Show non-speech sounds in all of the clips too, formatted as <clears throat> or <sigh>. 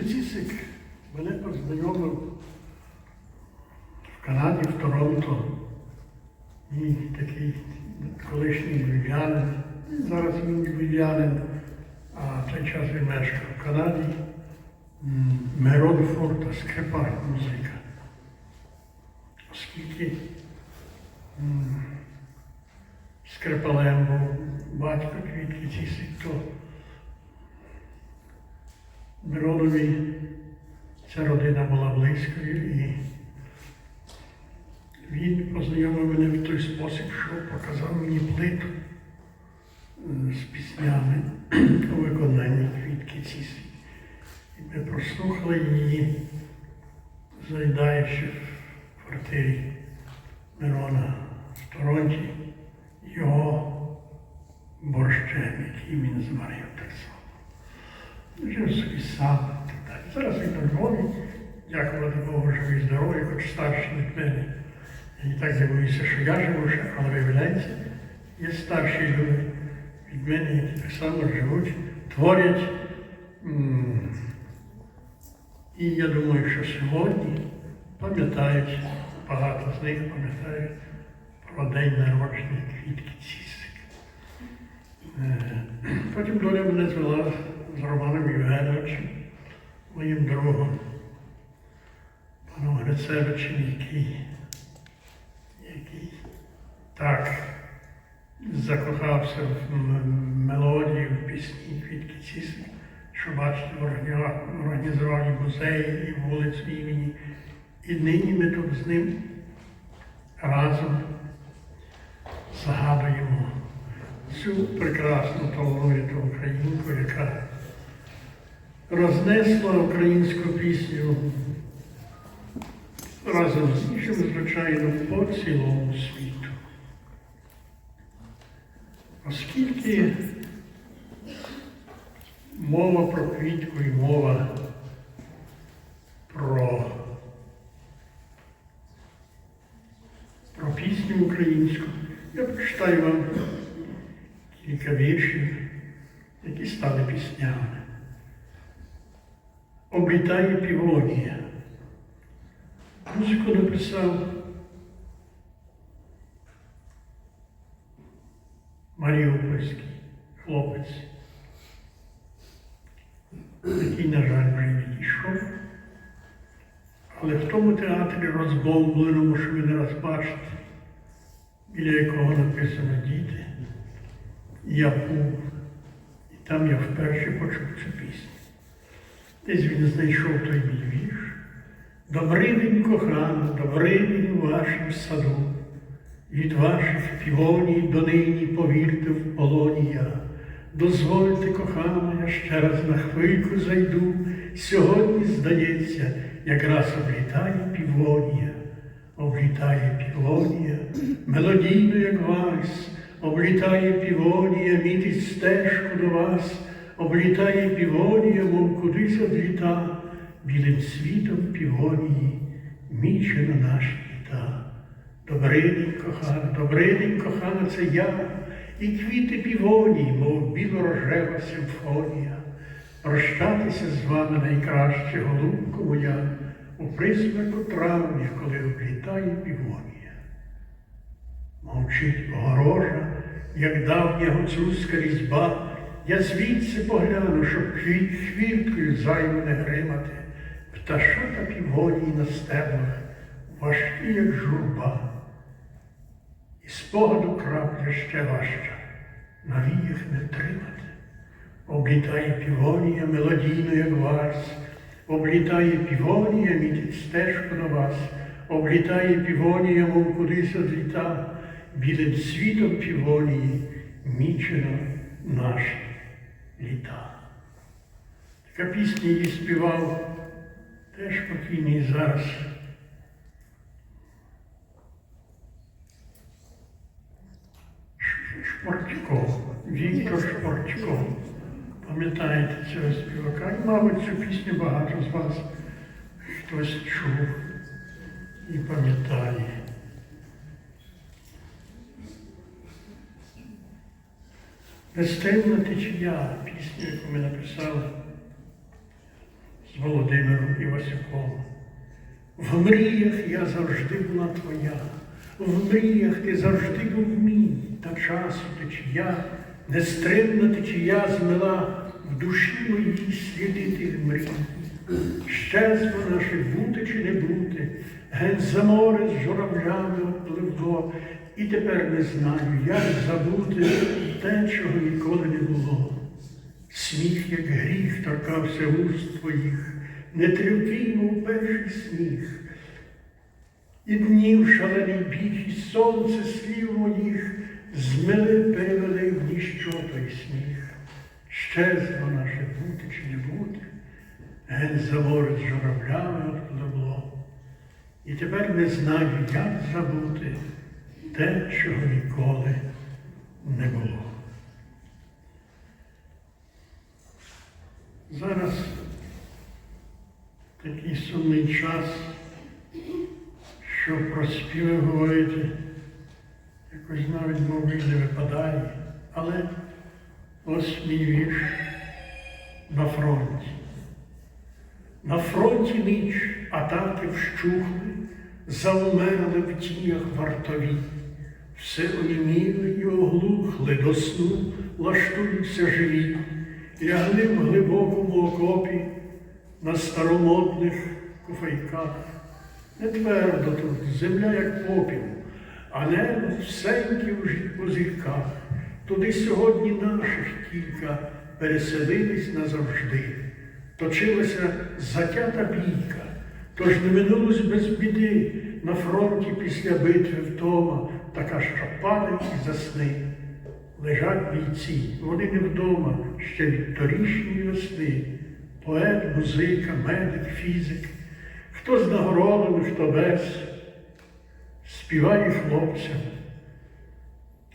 Цісик мене познайомив в Канаді, в Торонто. Мій такий колишній львів'янин. Зараз він львів'янин, а той час він мешкав в Канаді. Мирон Форта, скрипар, музика. Оскільки скрипалем був батько Квітки Цісик, то Миронові ця родина була близькою і він познайомив мене в той спосіб, що показав мені плиту е, з піснями у виконанні квітки Цісі. І ми прослухали її, заїдаючи в квартирі Мирона в Торонті його борщем, який він зварив так само. Так далі. Зараз він у Львові, дякувати Богу, живий здоровий, хоч старший від мене. Я і так дивуюся, що я живу ще, але виявляється, є старші люди від мене, які так само живуть, творять. І я думаю, що сьогодні пам'ятають, багато з них пам'ятають про день народження квітки Цісик. Е, <clears throat> Потім доля мене звела з Романом Євгеновичем, моїм другом, паном Грицевичем, який, який так закохався в м- мелодію, в пісні Квітки Цісик, що бачите, організував і музеї, і вулицю імені. І нині ми тут з ним разом згадуємо цю прекрасну талановиту українку, яка рознесла українську пісню разом з іншими, звичайно, по цілому світу. Оскільки мова про квітку і мова про, про пісню українську, я прочитаю вам кілька віршів, які стали піснями. Облітає півонія. Музику написав Маріупольський хлопець, який, на жаль, вже відійшов. Але в тому театрі розбомбленому, що ви не бачите, біля якого написано діти, я був, і там я вперше почув цю пісню. Десь він знайшов той мій вірш. День, кохана, добрий день у вашому саду. Від ваших півоній донині, повірте, в полоні я. Дозвольте, кохана, я ще раз на хвильку зайду. Сьогодні, здається, якраз облітає півонія, облітає півонія, мелодійно, як вальс, облітає півонія, мітить стежку до вас, облітає півонія, мов кудись одліта, білим світом півонії, мічено наші літа. Добрий день, кохана, добрий кохана, це я, і квіти півонії, мов білорожева симфонія. Прощатися з вами найкраще, голубко моя, у присмерку травня, коли облітає півонія. Мовчить огорожа, як давня гуцульська різьба, я звідси погляну, щоб квіт зайву не гримати, пташата півонії на стеблах, важкі, як журба. І спогаду крапля ще важча, на віях не тримати. Облітає півонія мелодійно, як вальс, облітає півонія, мітить стежку до вас, облітає півонія, мов кудись одліта, білим світом півонії мічено наші літа. Така пісня її співав теж покійний зараз. Шпортько, Віктор Шпортько. Пам'ятаєте цього співака? І, мабуть, цю пісню багато з вас хтось чув і пам'ятає. Нестемна течія, пісню, яку ми написали з Володимиром Івасюком. В мріях я завжди була твоя, в мріях ти завжди був мій, та часу течія, нестримна течія змила в душі моїй сліди тих мрій. Щезло наше бути чи не бути, геть за море з журавлями опливло, і тепер не знаю, як забути те, чого ніколи не було. Сміх, як гріх, торкався уст твоїх, не тривкий, мов перший сніг. І днів шалений біг, і сонце слів моїх змили, перевели в ніщо той сміх. Щезло наше бути чи не бути, геть за море з журавлями отпливло. І тепер не знаю, як забути те, чого ніколи не було. Зараз такий сумний час, що про співи говорити якось навіть мови не випадає. Але ось мій вірш на фронті. На фронті ніч атаки вщухли, заумерли в тінях вартові. Все оніміли і оглухли до сну, лаштуються живі, лягли в глибокому окопі на старомодних куфайках. Не твердо тут, земля, як попіл, а небо всеньке в зірках. Туди сьогодні наших кілька переселились назавжди. Точилася затята бійка, тож не минулось без біди на фронті після битви вдома, така, що падає і засни. Лежать бійці, вони не вдома ще від торішньої весни. Поет, музика, медик, фізик, хто з нагородами, хто без, співає хлопцям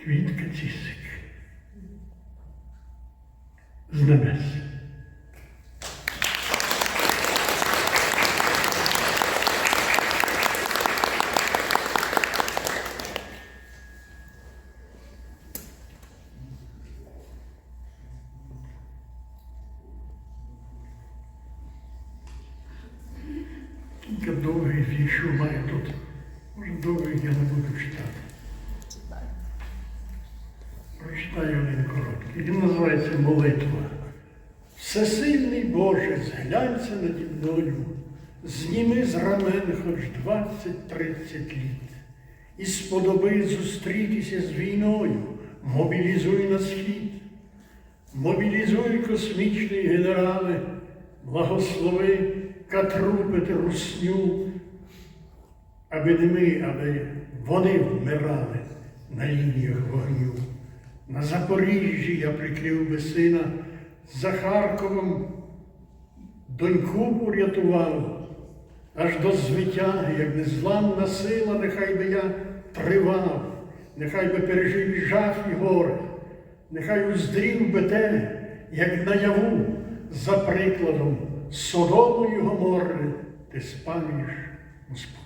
квітка цісик з небес. Кілька довгих віршів маю тут. Може, довгих я не буду читати. Прочитаю один короткий. Він називається Молитва. Всесильний Боже, зглянься наді мною, зніми з рамен хоч 20-30 літ. І сподоби зустрітися з війною, мобілізуй на схід. Мобілізуй космічні генерали, благослови катрупити русню, аби не ми, аби вони вмирали на лініях вогню. На Запоріжжі я прикрив би сина, за Харковом доньку урятував, аж до звитяги, як незламна сила, нехай би я тривав, нехай би пережив жах і горе, нехай уздрів би те, як наяву, за прикладом Содому і Гоморри ти спалюєш Господь.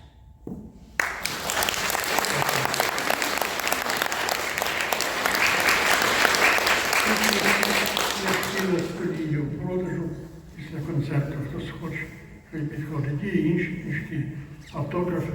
Студію в продажу після концерту, хтось хоче, хай підходить. І інші книжки, автографи.